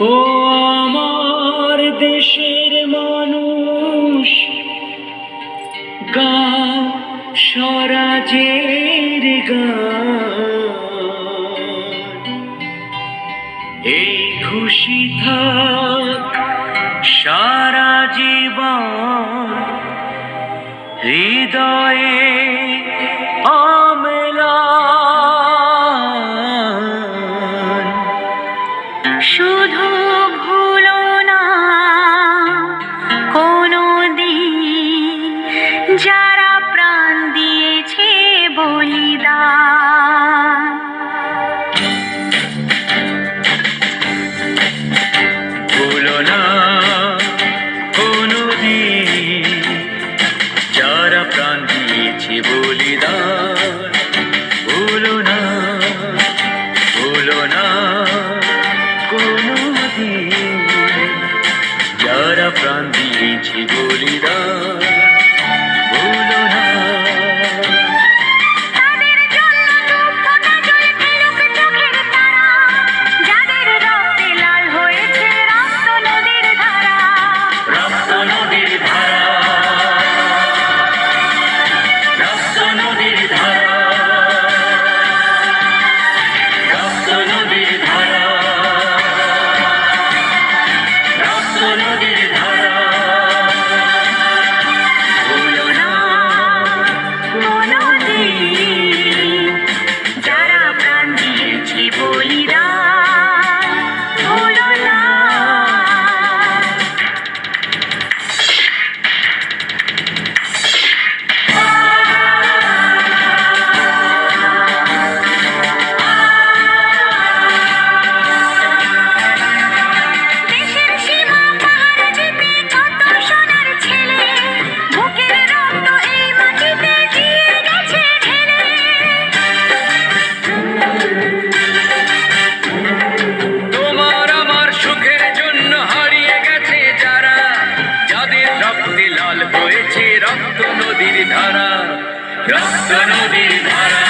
ও আমার দেশের মানুষ গা স্বরাজের গা এই খুশি থাক সারা জীবন হৃদয়ে শুধু ভুলো না কোনো দিন যারা প্রাণ দিয়েছে বলিদান। ভুলো না যারা প্রাণ দিয়েছে বলিদান। রক্ত নদীর ধারা।